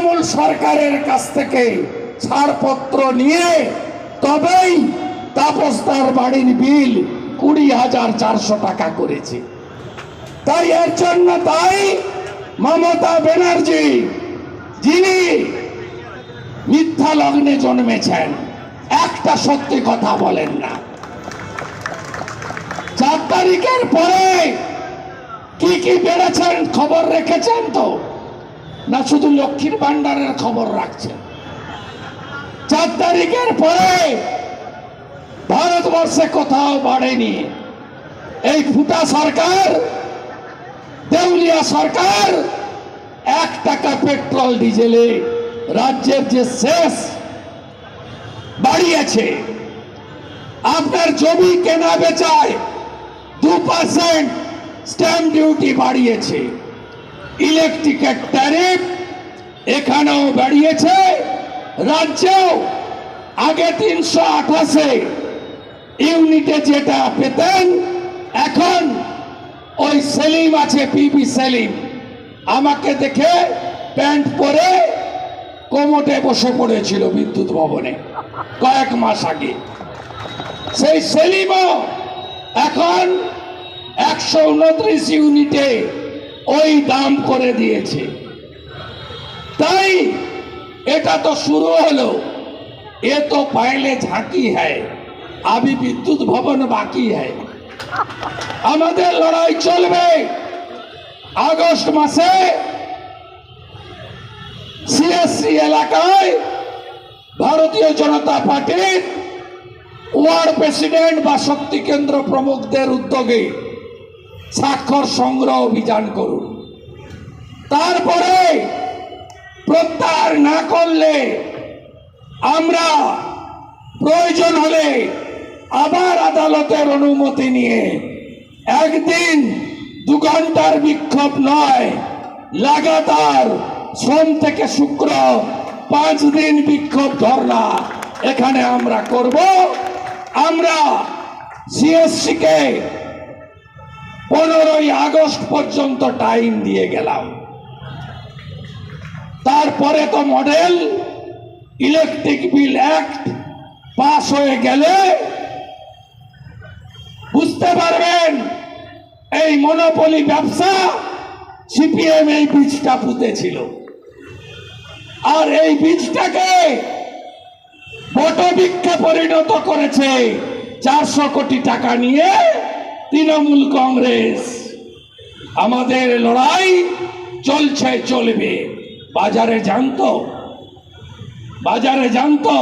তৃণমূল সরকারের কাছ থেকে ছাড়পত্র নিয়ে তবেই তাপস্তার বাড়ির বিল কুড়ি হাজার চারশো টাকা করেছে। তাই এর জন্য তাই মমতা ব্যানার্জি, যিনি মিথ্যা লগ্নে জন্মেছেন, একটা সত্যি কথা বলেন না। চার তারিখের পরে কি কি বেড়েছেন খবর রেখেছেন তো? না শুধু লক্ষ্মীর ভান্ডারের খবর রাখছেন চার তারিখের পরে ভারতবর্ষে কোথাও বাড়েনি। এই ফুটা সরকার, দেউলিয়া সরকার, এক টাকা পেট্রোল, ডিজেলে রাজ্যের যে শেষ বাড়িয়েছে, আপনার জমি কেনা বেচায় দু পার্সেন্ট স্ট্যাম্প ডিউটি বাড়িয়েছে। ইলেকট্রিকের ট্যারিফ এখানেও বাড়িয়েছে রাজ্যেও আগে তিনশো আঠাশে ইউনিটে যেটা পেতেন, এখন ওই সেলিম আছে পিবি সেলিম। আমাকে দেখে প্যান্ট পরে কোমটে বসে পড়েছিল বিদ্যুৎ ভবনে কয়েক মাস আগে। সেই সেলিমও এখন একশো উনত্রিশ ইউনিটে ওই দাম করে দিয়েছে। তাই এটা তো শুরু হলো। এ তো পাইলে ঝাঁকি হ্যায়। আবি বিদ্যুৎ ভবন বাকি হ্যায়। আমাদের লড়াই চলবে। আগস্ট মাসে সিএসসি এলাকায় ভারতীয় জনতা পার্টির ওয়ার্ড প্রেসিডেন্ট বা শক্তি কেন্দ্র প্রমুখদের উদ্যোগে স্বাক্ষর সংগ্রহ অভিযান করুন। তারপরে প্রত্যাহার না করলে আমরা প্রয়োজন হলে আবার আদালতের অনুমতি নিয়ে একদিন দু ঘণ্টার বিক্ষোভ নয়, লাগাতার সোম থেকে শুক্র পাঁচ দিন বিক্ষোভ ধর্ণা এখানে আমরা করব। আমরা সিএসসি কে পনেরোই আগস্ট পর্যন্ত টাইম দিয়ে গেলাম। তারপরে তো model electric bill act pass হয়ে গেলে, বুঝতে পারবেন, এই মনোপলি ব্যবসা সিপিএম এই বীজটা পুঁতেছিল। আর এই বীজটাকে বটবৃক্ষে পরিণত করেছে চারশো কোটি টাকা নিয়ে তৃণমূল কংগ্রেস। আমাদের লড়াই চলছে চলবে। বাজারে জানত বাজারে জানতো